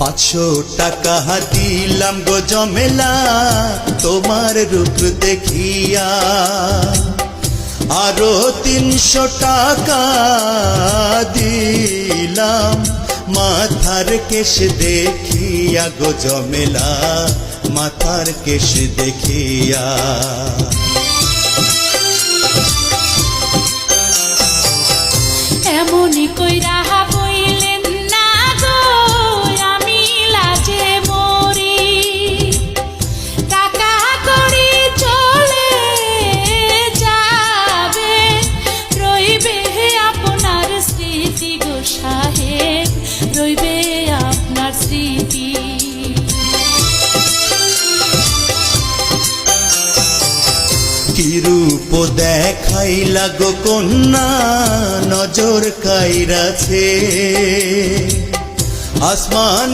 পাঁচশো টাকা দিলাম গো জমেলা তোমার রূপ দেখিয়া। আরও তিনশো টাকা দিলাম, মাথার কেশ দেখিয়া গো জমেলা মাথার কেশ দেখিয়া। এমনই কইরা বইলেন স্মৃতি। দেখাই রূপ দেখাইলা গো কন্যা নজর কাইরাছে। আসমান